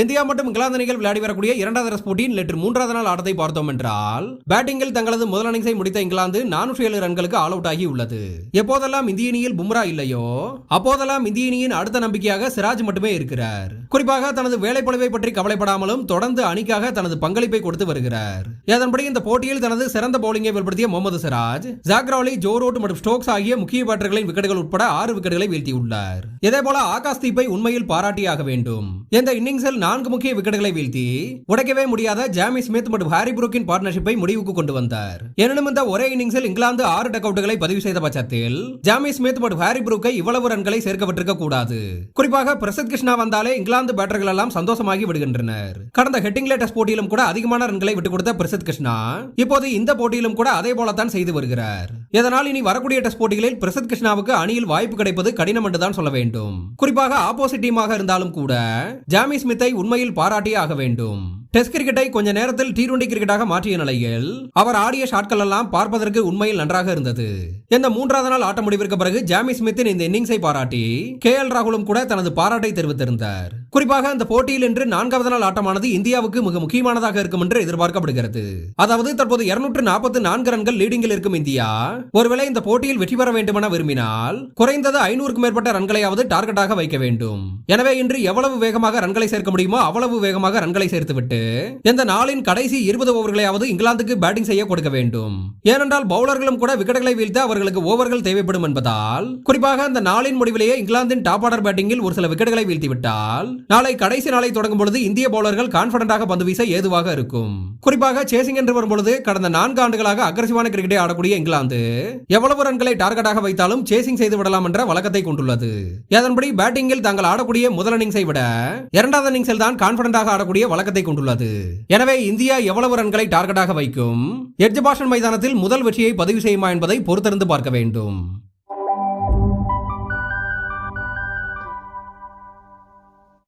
India மற்றும் இங்கிலாந்து அணிகள் விளையாடி வரக்கூடிய இரண்டாவது டெஸ்ட் போட்டியின் நேற்று மூன்றாவது நாள் ஆட்டத்தை பார்த்தோம் என்றால் பேட்டிங்கில் தங்களது முதல் இன்னிங்ஸை முடித்த இங்கிலாந்து நானூற்றி ஏழு ரன்களுக்கு ஆல் அவுட் ஆகி உள்ளது. எப்போதெல்லாம் இந்திய அணியில் பும்ரா இல்லையோ அப்போதெல்லாம் இந்திய அணியின் அடுத்த நம்பிக்கையாக சிராஜ் மட்டுமே இருக்கிறார். குறிப்பாக தனது வேலைப்பளவை பற்றி கவலைப்படாமலும் தொடர்ந்து அணிக்காக தனது பங்களிப்பை கொடுத்து வருகிறார். அதன்படி இந்த போட்டியில் தனது சிறந்த பவுலிங்கை வெளிப்படுத்திய முகமது சிராஜ் ஜாக்ராலி ஜோரோட் மற்றும் ஸ்டோக்ஸ் ஆகிய முக்கிய பேட்டர்களின் விக்கெட்டுகள் உட்பட ஆறு விக்கெட்டுகளை வீழ்த்தியுள்ளார். இதேபோல ஆகாஷ் தீப்பை உண்மையில் பாராட்டியாக வேண்டும். இந்த இன்னிங்ஸில் நான்கு முக்கிய விக்கெட்டுகளை வீழ்த்தி உடைக்கவே முடியாத ஜாமி ஸ்மித் மற்றும் ஹாரி புரூக்கின் பார்ட்னர்ஷிப்பை முடிவுக்கு கொண்டு வந்தார். எனினும் இந்த ஒரே இன்னிங்ஸில் இங்கிலாந்து ஆறு டக் அவுட்டுகளை பதிவு செய்த பட்சத்தில் ஜாமி ஸ்மித் மற்றும் ஹாரி புரூக்கை இவ்வளவு ரன்களை சேர்க்கப்பட்டிருக்க கூடாது குறிப்பாக பிரசித் கிருஷ்ணா வந்தாலே இங்கிலாந்து பேட்டர்கள் எல்லாம் சந்தோஷமாகி விடுகின்றனர். கடந்த ஹெட்டிங்லே லேட்டஸ்ட் போட்டியிலும் கூட அதிகமான ரன்களை விட்டுக் கொடுத்த பிரசித் கிருஷ்ணா இப்போது இந்த போட்டியிலும் கூட அதே போலத்தான் செய்து வருகிறார். இதனால் இனி வரக்கூடிய டெஸ்ட் போட்டிகளில் பிரசித் கிருஷ்ணாவுக்கு அணியில் வாய்ப்பு கிடைப்பது கடினம் என்றுதான் சொல்ல வேண்டும். குறிப்பாக ஆப்போசிட் டீமாக இருந்தாலும் கூட ஜாமி ஸ்மித்தை உண்மையில் பாராட்டியே ஆக வேண்டும். டெஸ்ட் கிரிக்கெட்டை கொஞ்ச நேரத்தில் டி டுவெண்டி கிரிக்கெட்டாக மாற்றிய நிலையில் அவர் ஆடிய ஷாட்கள் எல்லாம் பார்ப்பதற்கு உண்மையில் நன்றாக இருந்தது. இந்த மூன்றாவது நாள் ஆட்ட முடிவிற்கு பிறகு ஜாமி ஸ்மித்தின் இந்த இன்னிங்ஸை பாராட்டி கே எல் ராகுலும் கூட தனது பாராட்டை தெரிவித்திருந்தார். குறிப்பாக அந்த போட்டியில் இன்று நான்காவது நாள் ஆட்டமானது இந்தியாவுக்கு மிக முக்கியமானதாக இருக்கும் என்று எதிர்பார்க்கப்படுகிறது. அதாவது தற்போது இருநூற்று நாற்பத்தி நான்கு ரன்கள் லீடிங்கில் இருக்கும் இந்தியா ஒருவேளை இந்த போட்டியில் வெற்றி பெற வேண்டுமென விரும்பினால் குறைந்தது ஐநூறுக்கும் மேற்பட்ட ரன்களையாவது டார்கெட்டாக வைக்க வேண்டும். எனவே இன்று எவ்வளவு வேகமாக ரன்களை சேர்க்க முடியுமோ அவ்வளவு வேகமாக ரன்களை சேர்த்துவிட்டு இந்த நாளின் கடைசி இருபது ஓவர்களையாவது இங்கிலாந்துக்கு பேட்டிங் செய்ய கொடுக்க வேண்டும். ஏனென்றால் பவுலர்களும் கூட விக்கெட்டுகளை வீழ்த்த அவர்களுக்கு ஓவர்கள் தேவைப்படும் என்பதால் குறிப்பாக அந்த நாளின் முடிவிலேயே இங்கிலாந்தின் டாப் ஆர்டர் பேட்டிங்கில் ஒரு சில விக்கெட்டுகளை வீழ்த்திவிட்டால் நாளை கடைசி நாளை தொடங்கும் பொழுது இந்திய பவுலர்கள் கான்பிடண்டாக பந்து வீச ஏதுவாக இருக்கும். குறிப்பாக சேசிங் என்று வரும்பொழுது கடந்த நான்கு ஆண்டுகளாக அக்ரசிவான கிரிக்கெட்டை ஆடக்கூடிய இங்கிலாந்து எவ்வளவு ரன்களை டார்கெட்டாக வைத்தாலும் சேசிங் செய்து விடலாம் என்ற வழக்கத்தை கொண்டுள்ளது. அதன்படி பேட்டிங்கில் தாங்கள் ஆடக்கூடிய முதல் இன்னிங்ஸை விட இரண்டாவது இன்னிங்ஸில் தான் கான்பிடண்டாக ஆடக்கூடிய வழக்கத்தை கொண்டுள்ளது. எனவே இந்தியா எவ்வளவு ரன்களை டார்கெட்டாக வைக்கும்? எட்ஜபாஷன் மைதானத்தில் முதல் வெற்றியை பதிவு செய்யுமா என்பதை பொறுத்திருந்து பார்க்க வேண்டும்.